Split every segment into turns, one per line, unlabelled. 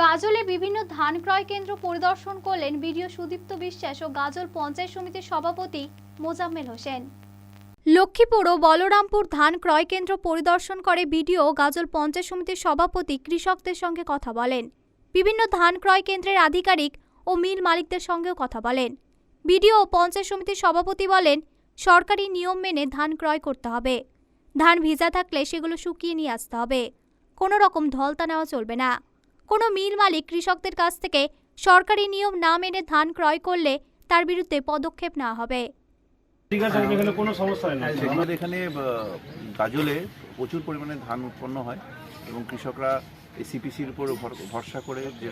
গাজলে বিভিন্ন ধান ক্রয় কেন্দ্র পরিদর্শন করলেন বিডিও সুদীপ্ত বিশ্বাস ও গাজল পঞ্চায়েত সমিতির সভাপতি মোজাম্মেল হোসেন। লক্ষ্মীপুর ও বলরামপুর ধান ক্রয় কেন্দ্র পরিদর্শন করে বিডিও গাজল পঞ্চায়েত সমিতির সভাপতি কৃষকদের সঙ্গে কথা বলেন। বিভিন্ন ধান ক্রয় কেন্দ্রের আধিকারিক ও মিল মালিকদের সঙ্গেও কথা বলেন। বিডিও ও পঞ্চায়েত সমিতির সভাপতি বলেন, সরকারি নিয়ম মেনে ধান ক্রয় করতে হবে। ধান ভিজা থাকলে সেগুলো শুকিয়ে নিয়ে আসতে হবে। কোনো রকম ধলতা নেওয়া চলবে না। কোনো মিল মালিক কৃষকদের কাছ থেকে সরকারি নিয়ম না মেনে ধান ক্রয় করলে তার বিরুদ্ধে পদক্ষেপ নেওয়া হবে।
ঠিক আছে এখানে কোনো সমস্যা হয় না
আমাদের এখানে গাজলে প্রচুর পরিমাণে ধান উৎপন্ন হয় এবং কৃষকরা এই সিপিসির উপর ভর- ভরসা করে যে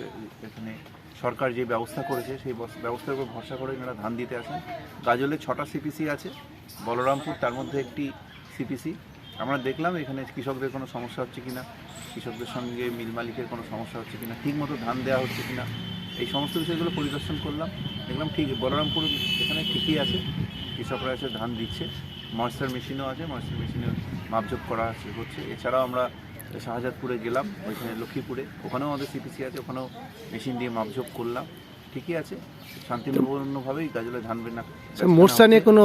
এখানে সরকার যে ব্যবস্থা করেছে সেই বস- ব্যবস্থার উপর ভরসা করে এনারা ধান দিতে আসেন। গাজলে ছটা সিপিসি আছে বলরামপুর তার মধ্যে একটি সিপিসি আমরা দেখলাম এখানে কৃষকদের কোনো সমস্যা হচ্ছে কিনা, কৃষকদের সঙ্গে মিল মালিকের কোনো সমস্যা হচ্ছে কিনা ঠিক মতো ধান দেওয়া হচ্ছে কিনা, এই সমস্ত বিষয়গুলো পরিদর্শন করলাম, দেখলাম ঠিক বলরামপুর এখানে ঠিকই আছে, কৃষকরা এসে ধান দিচ্ছে, ময়েশ্চার মেশিনও আছে, ময়েশ্চার মেশিনে মাপজোপ করা আছে হচ্ছে। এছাড়াও আমরা শাহজাদপুরে গেলাম, ওইখানে লক্ষ্মীপুরে, ওখানেও আমাদের সিপিসি আছে, ওখানেও মেশিন দিয়ে মাপজোপ করলাম। ঠিকই আছে শান্তিপূর্ণভাবেই গাজলে ধান বেনা
মোর্চা নিয়ে কোনো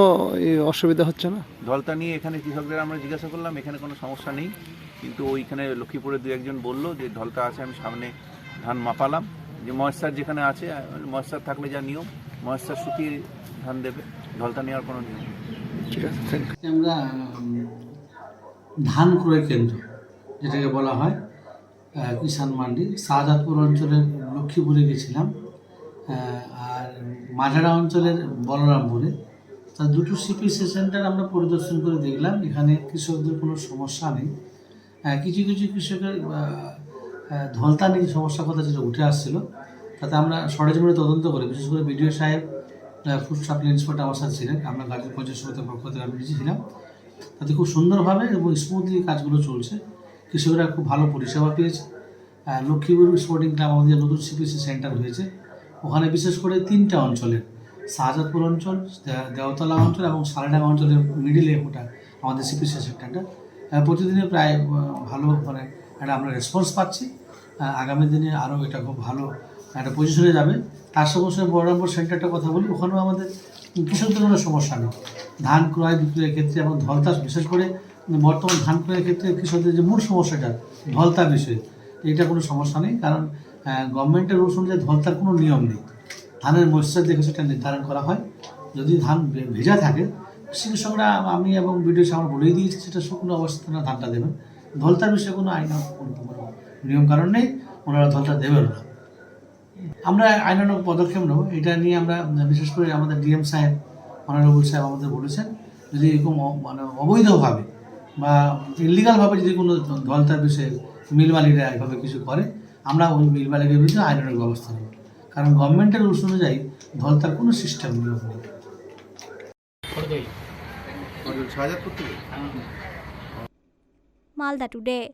অসুবিধা হচ্ছে না?
ধলতা নিয়ে এখানে কৃষকদের আমরা জিজ্ঞাসা করলাম এখানে কোনো সমস্যা নেই। কিন্তু ওইখানে লক্ষ্মীপুরে দু একজন বলল যে ধলতা আছে আমি সামনে ধান মাপালাম। যে ময়েশ্চার যেখানে আছে ময়েশ্চার থাকলে যা নিয়ম ময়েশ্চার শুকিয়ে ধান দেবে ধলতা নেওয়ার কোনো নিয়ম
ঠিক আছে
আমরা ধান ক্রয় কেন্দ্র যেটাকে বলা হয় কিষাণ মান্ডি শাহজাদপুর অঞ্চলের লক্ষ্মীপুরে গেছিলাম। আর মাঝারা অঞ্চলের বলরামপুরে তা দুটো সিপিসি সেন্টার আমরা পরিদর্শন করে দেখলাম। এখানে কৃষকদের কোনো সমস্যা নেই। আহ, কিছু কিছু কৃষকের আহ, আহ, ধলতা নিয়ে সমস্যার কথা যেটা উঠে আসছিল তাতে আমরা সরেজমিনে তদন্ত করে বিশেষ করে বিডিও সাহেব ফুড সাপ্লাই ইন্সপেক্টর আমার সাথে ছিলেন আমরা গাজী পঞ্চায়েত সমিতির পক্ষ থেকে আমি ছিলাম তাতে খুব সুন্দরভাবে এবং স্মুথলি কাজগুলো চলছে। কৃষকরা খুব ভালো পরিষেবা পেয়েছে। লক্ষ্মীপুর স্পোর্টিং ক্লাব আমাদের নতুন সিপিসি সেন্টার হয়েছে। ওখানে বিশেষ করে তিনটা অঞ্চলের শাহজাদপুর অঞ্চল দেওতলা অঞ্চল এবং সারাডাঙ্গা অঞ্চলের মিডিলে ওটা আমাদের সেন্টারটা আহ, প্রতিদিনে প্রায় ভালো মানে একটা আমরা রেসপন্স পাচ্ছি। আগামী দিনে আরও এটা খুব ভালো একটা পজিশনে যাবে। তার সঙ্গে সঙ্গে বহরমপুর সেন্টারটা কথা বলি ওখানেও আমাদের কৃষকদের কোনো সমস্যা নেই। ধান ক্রয় বিক্রয়ের ক্ষেত্রে এবং ধলতা বিশেষ করে বর্তমান ধান ক্রয়ের ক্ষেত্রে কৃষকদের যে মূল সমস্যাটা ধলতা বিষয়ে এটা কোনো সমস্যা নেই। কারণ গভর্নমেন্টের রুলস অনুযায়ী ধলতার কোনো নিয়ম নেই। ধানের ময়েশ্চার দেখে সেটা নির্ধারণ করা হয়। যদি ধান ভেজা থাকে কৃষকরা আমি এবং ভিডিও আমার বলেই দিয়েছি সেটা শুকনো অবস্থায় ওনারা ধানটা দেবেন। ধলতার বিষয়ে কোনো আইন নিয়ম কারণ নেই, ওনারা ধলতা দেবেন না। আমরা আইনানুগ পদক্ষেপ নেব। এটা নিয়ে আমরা, বিশেষ করে আমাদের ডিএম সাহেব অনারেবল সাহেব আমাদের বলেছেন, যদি এরকম মানে অবৈধভাবে বা ইলিগালভাবে যদি কোনো দলতার বিষয়ে মিল মালিকরা এভাবে কিছু করে আমরা ওই মিল মালিকের বিরুদ্ধে আইনের ব্যবস্থা নেব। কারণ গভর্নমেন্টের রুলস অনুযায়ী ধলতার কোনো সিস্টেম নেই
ছ হাজার
মালদা টুডে।